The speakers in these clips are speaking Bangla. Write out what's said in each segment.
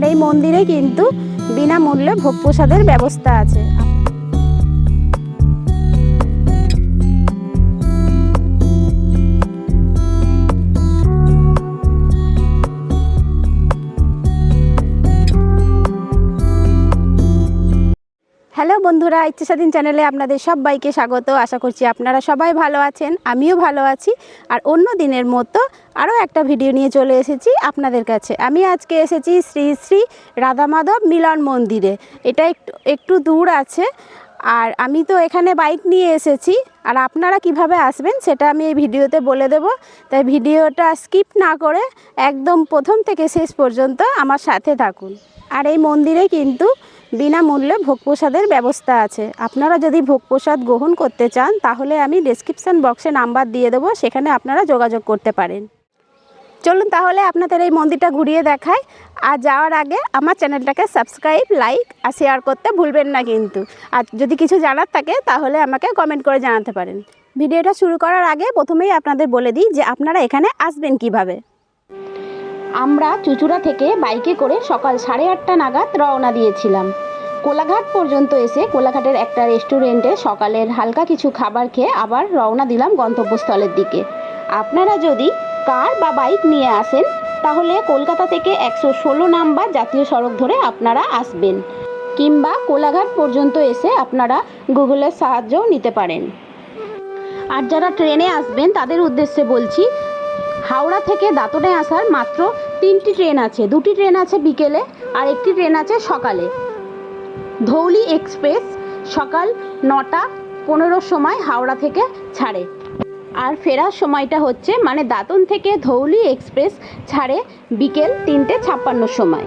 আর এই মন্দিরে কিন্তু বিনামূল্যে ভোগ প্রসাদের ব্যবস্থা আছে। বন্ধুরা, ইচ্ছেস্বাধীন চ্যানেলে আপনাদের সবাইকে স্বাগত। আশা করছি আপনারা সবাই ভালো আছেন, আমিও ভালো আছি। আর অন্য দিনের মতো আরও একটা ভিডিও নিয়ে চলে এসেছি আপনাদের কাছে। আমি আজকে এসেছি শ্রী শ্রী রাধা মাধব মিলন মন্দিরে। এটা একটু একটু দূর আছে। আর আমি তো এখানে বাইক নিয়ে এসেছি। আর আপনারা কীভাবে আসবেন সেটা আমি এই ভিডিওতে বলে দেব। তাই ভিডিওটা স্কিপ না করে একদম প্রথম থেকে শেষ পর্যন্ত আমার সাথে থাকুন। আর এই মন্দিরে কিন্তু বিনামূল্যে ভোগ প্রসাদের ব্যবস্থা আছে। আপনারা যদি ভোগ প্রসাদ গ্রহণ করতে চান, তাহলে আমি ডেসক্রিপশান বক্সে নাম্বার দিয়ে দেবো, সেখানে আপনারা যোগাযোগ করতে পারেন। চলুন তাহলে আপনাদের এই মন্দিরটা ঘুরিয়ে দেখায় আর যাওয়ার আগে আমার চ্যানেলটাকে সাবস্ক্রাইব লাইক আর শেয়ার করতে ভুলবেন না কিন্তু। আর যদি কিছু জানার থাকে, তাহলে আমাকে কমেন্ট করে জানাতে পারেন। ভিডিওটা শুরু করার আগে প্রথমেই আপনাদের বলে দিই যে আপনারা এখানে আসবেন কীভাবে। আমরা চুচুড়া থেকে বাইকে করে সকাল সাড়ে আটটা নাগাদ রওনা দিয়েছিলাম। কোলাঘাট পর্যন্ত এসে কোলাঘাটের একটা রেস্টুরেন্টে সকালের হালকা কিছু খাবার খেয়ে আবার রওনা দিলাম গন্তব্যস্থলের দিকে। আপনারা যদি কার বা বাইক নিয়ে আসেন, তাহলে কলকাতা থেকে একশো ষোলো নাম্বার জাতীয় সড়ক ধরে আপনারা আসবেন, কিংবা কোলাঘাট পর্যন্ত এসে আপনারা গুগলের সাহায্যও নিতে পারেন। আর যারা ট্রেনে আসবেন, তাদের উদ্দেশ্যে বলছি হাওড়া থেকে দাঁতনে আসার মাত্র তিনটি ট্রেন আছে। দুটি ট্রেন আছে বিকেলে আর একটি ট্রেন আছে সকালে। ধৌলি এক্সপ্রেস সকাল নটা পনেরোর সময় হাওড়া থেকে ছাড়ে। আর ফেরার সময়টা হচ্ছে মানে দাঁতন থেকে ধৌলি এক্সপ্রেস ছাড়ে বিকেল তিনটে ছাপ্পান্নর সময়।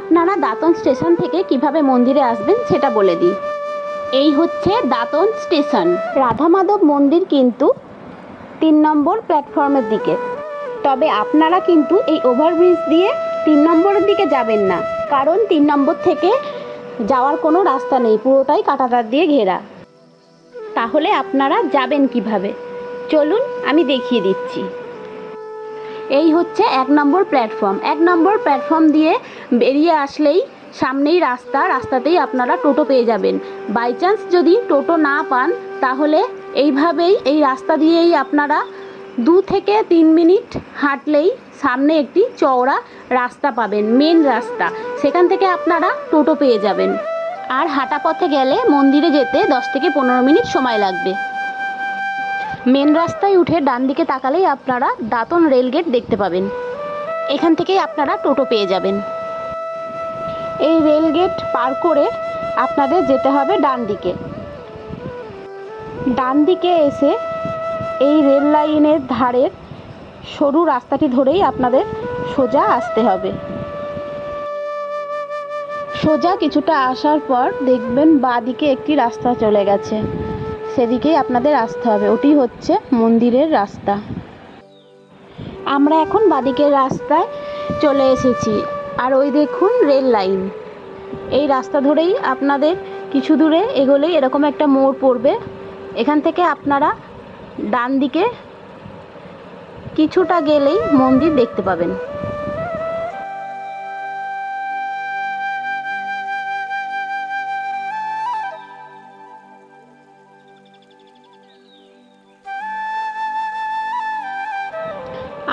আপনারা দাঁতন স্টেশন থেকে কীভাবে মন্দিরে আসবেন সেটা বলে দিই। এই হচ্ছে দাঁতন স্টেশন। রাধা মাধব মন্দির কিন্তু তিন নম্বর প্ল্যাটফর্মের দিকে। তবে আপনারা কিন্তু এই ওভারব্রিজ দিয়ে তিন নম্বরের দিকে যাবেন না। কারণ তিন নম্বর থেকে যাওয়ার কোনো রাস্তা নেই, পুরোটাই কাঁটাতার দিয়ে ঘেরা। তাহলে আপনারা যাবেন কীভাবে? চলুন, আমি দেখিয়ে দিচ্ছি। এই হচ্ছে এক নম্বর প্ল্যাটফর্ম। এক নম্বর প্ল্যাটফর্ম দিয়ে বেরিয়ে আসলেই সামনেই রাস্তা, রাস্তাতেই আপনারা টোটো পেয়ে যাবেন। বাই চান্স যদি টোটো না পান, তাহলে এইভাবেই, এই রাস্তা দিয়েই আপনারা দু থেকে তিন মিনিট হাঁটলেই সামনে একটি চওড়া রাস্তা পাবেন মেন রাস্তা। সেখান থেকে আপনারা টোটো পেয়ে যাবেন। আর হাঁটা পথে গেলে মন্দিরে যেতে দশ থেকে পনেরো মিনিট সময় লাগবে। মেন রাস্তায় উঠে ডান দিকে তাকালেই আপনারা দাঁতন রেলগেট দেখতে পাবেন। এখান থেকেই আপনারা টোটো পেয়ে যাবেন। এই রেলগেট পার করে আপনাদের যেতে হবে ডান দিকে। ডান দিকে এসে এই রেল লাইনের ধারের সরু রাস্তাটি ধরেই আপনাদের সোজা আসতে হবে। সোজা কিছুটা আসার পর দেখবেন বাঁদিকে একটি রাস্তা চলে গেছে। সেদিকেই আপনাদের আসতে হবে। ওটি হচ্ছে মন্দিরের রাস্তা। আমরা এখন বাঁদিকের রাস্তায় চলে এসেছি। আর ওই দেখুন রেল লাইন। এই রাস্তা ধরেই আপনাদের কিছু দূরে এগোলেই এরকম একটা মোড় পড়বে। এখান থেকে আপনারা ডান দিকে কিছুটা গেলেই মন্দির দেখতে পাবেন।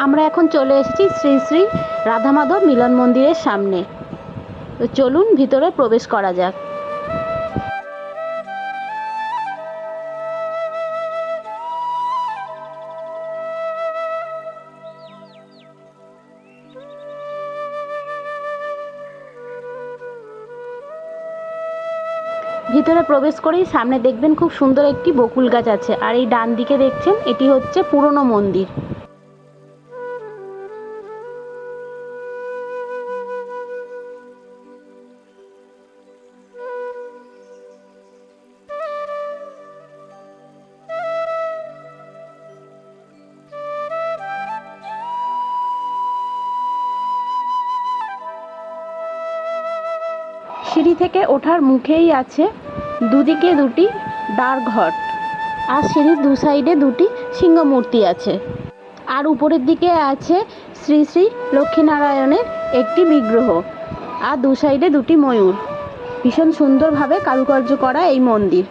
আমরা এখন চলে এসেছি শ্রী শ্রী রাধামাধব মিলন মন্দিরের সামনে। তো চলুন ভিতরে প্রবেশ করা যাক। ভিতরে প্রবেশ করেই সামনে দেখবেন খুব সুন্দর একটি বকুল গাছ আছে। আর এই ডান দিকে দেখছেন, এটি হচ্ছে পুরনো মন্দির। সিঁড়ি থেকে ওঠার মুখেই আছে দুদিকে দুটি দ্বার ঘট, আর সিঁড়ির দু সাইডে দুটি সিংহ মূর্তি আছে। আর উপরের দিকে আছে শ্রী শ্রী লক্ষ্মীনারায়ণের একটি বিগ্রহ, আর দু সাইডে দুটি ময়ূর। ভীষণ সুন্দরভাবে কারুকার্য করা এই মন্দির।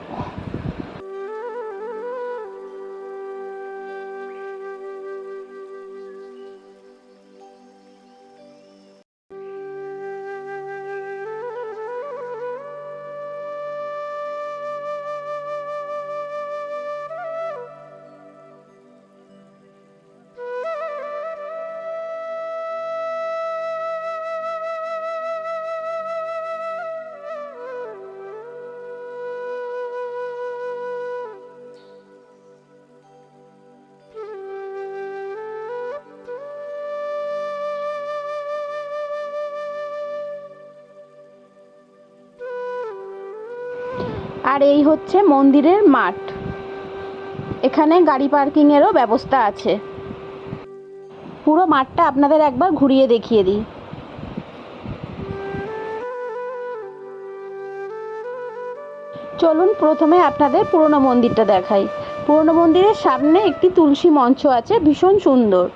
আর এই হচ্ছে মন্দিরের মাঠ। এখানে গাড়ি পার্কিংয়েরও ব্যবস্থা আছে। পুরো মাঠটা আপনাদের একবার ঘুরিয়ে দেখিয়ে দিই। চলুন প্রথমে আপনাদের পুরনো মন্দিরটা দেখাই। পুরনো মন্দিরের সামনে একটি তুলসী মঞ্চ আছে, ভীষণ সুন্দর।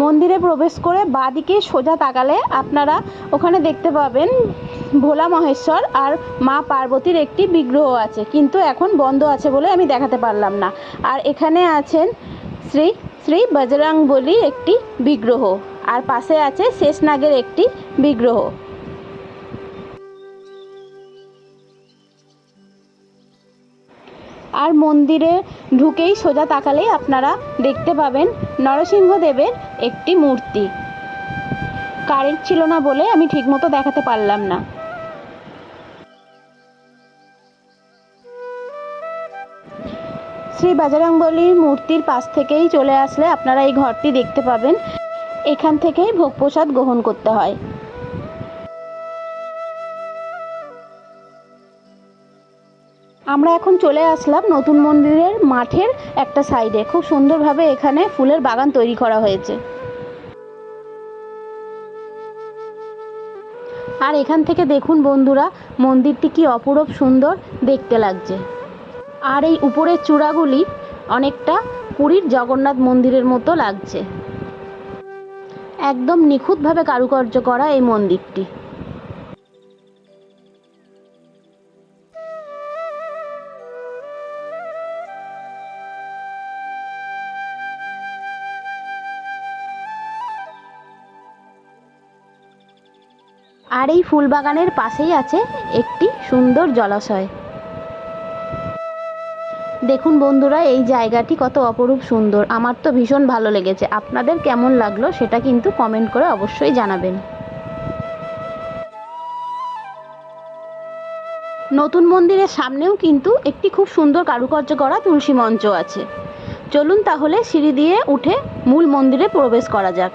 মন্দিরে প্রবেশ করে বাঁদিকে সোজা তাকালে আপনারা ওখানে দেখতে পাবেন ভোলা মহেশ্বর আর মা পার্বতীর একটি বিগ্রহ আছে। কিন্তু এখন বন্ধ আছে বলে আমি দেখাতে পারলাম না। আর এখানে আছেন শ্রী শ্রী বজরং বলি একটি বিগ্রহ। আর পাশে আছে শেষনাগের একটি বিগ্রহ। আর মন্দিরে ঢুকেই সোজা তাকালেই আপনারা দেখতে পাবেন নরসিংহদেবের একটি মূর্তি। কারেন্ট ছিল না বলে আমি ঠিকমতো দেখাতে পারলাম না। শ্রী বাজরাংবলীর মূর্তির পাশ থেকেই চলে আসলে আপনারা এই ঘরটি দেখতে পাবেন। এখান থেকেই ভোগ প্রসাদ গ্রহণ করতে হয়। আমরা এখন চলে আসলাম নতুন মন্দিরের মাঠের একটা সাইডে খুব সুন্দরভাবে এখানে ফুলের বাগান তৈরি করা হয়েছে। আর এখান থেকে দেখুন বন্ধুরা, মন্দিরটি কি অপরূপ সুন্দর দেখতে লাগছে। আর এই উপরের চূড়াগুলি অনেকটা পুরীর জগন্নাথ মন্দিরের মতো লাগছে। একদম নিখুঁতভাবে কারুকার্য করা এই মন্দিরটি। আর এই ফুল বাগানের পাশেই আছে একটি সুন্দর জলাশয়। দেখুন বন্ধুরা, এই জায়গাটি কত অপরূপ সুন্দর। আমার তো ভীষণ ভালো লেগেছে। আপনাদের কেমন লাগল সেটা কিন্তু কমেন্ট করে অবশ্যই জানাবেন। নতুন মন্দিরের সামনেও কিন্তু একটি খুব সুন্দর কারুকার্য করা তুলসী মঞ্চ আছে। চলুন তাহলে সিঁড়ি দিয়ে উঠে মূল মন্দিরে প্রবেশ করা যাক।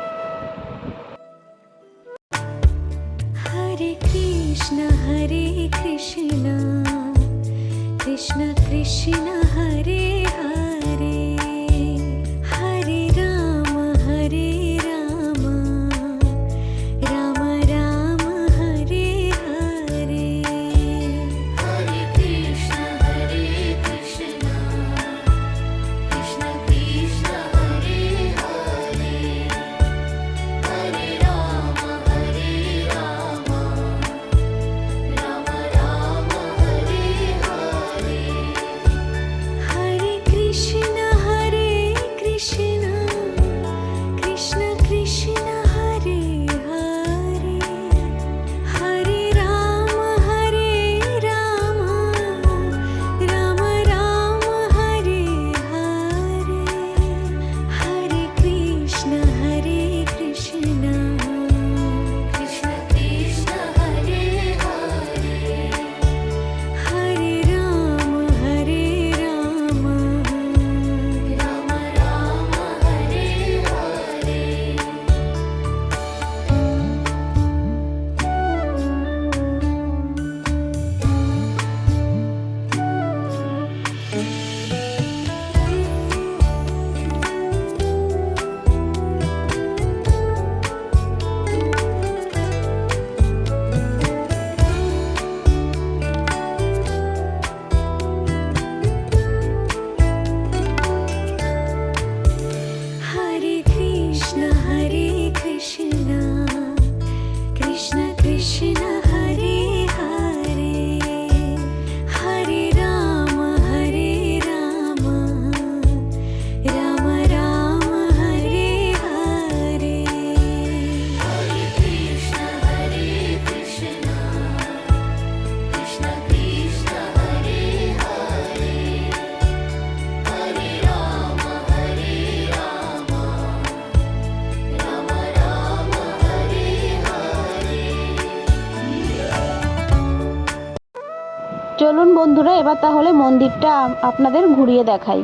চলুন বন্ধুরা এবার তাহলে মন্দিরটা আপনাদের ঘুরিয়ে দেখাই।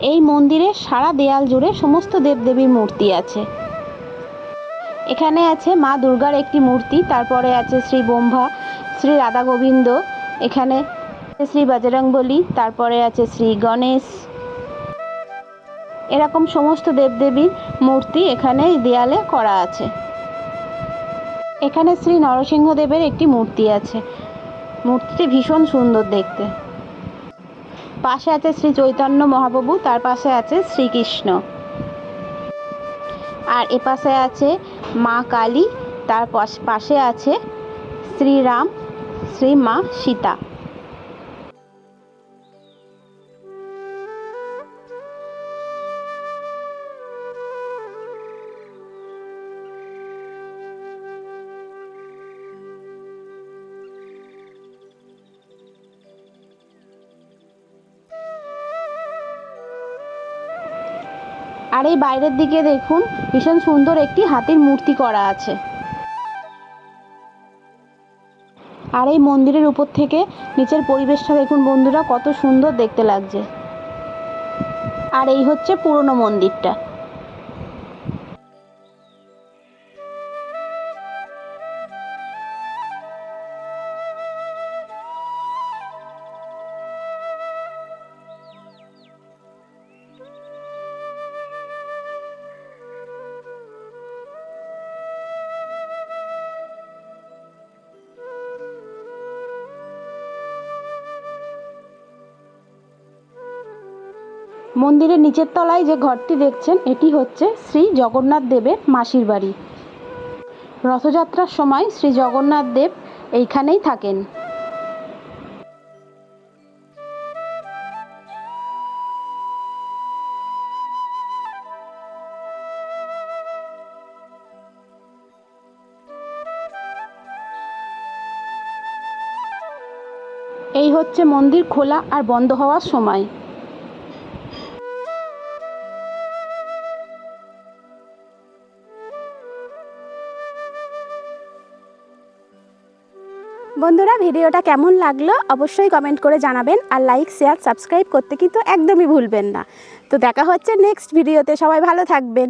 এই মন্দিরে সারা দেয়াল জুড়ে সমস্ত দেবদেবীর মূর্তি আছে। এখানে আছে মা দুর্গার একটি মূর্তি, তারপরে আছে শ্রী ব্রহ্মা, শ্রী রাধা গোবিন্দ এখানে শ্রী বজরংবলী, তারপরে আছে শ্রী গণেশ। এরকম সমস্ত দেবদেবীর মূর্তি এখানে দেয়ালে করা আছে। এখানে শ্রী নরসিংহদেবের একটি মূর্তি আছে। মূর্তিটি ভীষণ সুন্দর দেখতে। পাশে আছে শ্রী চৈতন্য মহাপ্রভু, তার পাশে আছে শ্রীকৃষ্ণ। আর এ পাশে আছে মা কালী, তার পাশ- আছে শ্রীরাম, শ্রী মা সীতা। আর এই বাইরের দিকে দেখুন, ভীষণ সুন্দর একটি হাতির মূর্তি করা আছে। আর এই মন্দিরের উপর থেকে নিচের পরিবেশটা দেখুন বন্ধুরা, কত সুন্দর দেখতে লাগছে। আর এই হচ্ছে পুরনো মন্দিরটা। মন্দিরের নিচের তলায় যে ঘরটি দেখছেন, এটি হচ্ছে শ্রী জগন্নাথ দেবের মাসির বাড়ি। রথযাত্রার সময় শ্রী জগন্নাথ দেব এইখানেই থাকেন। এই হচ্ছে মন্দির খোলা আর বন্ধ হওয়ার সময়। বন্ধুরা, ভিডিওটা কেমন লাগল অবশ্যই কমেন্ট করে জানাবেন আর লাইক শেয়ার সাবস্ক্রাইব করতে কিন্তু একদমই ভুলবেন না। তো দেখা হচ্ছে নেক্সট ভিডিওতে সবাই ভালো থাকবেন।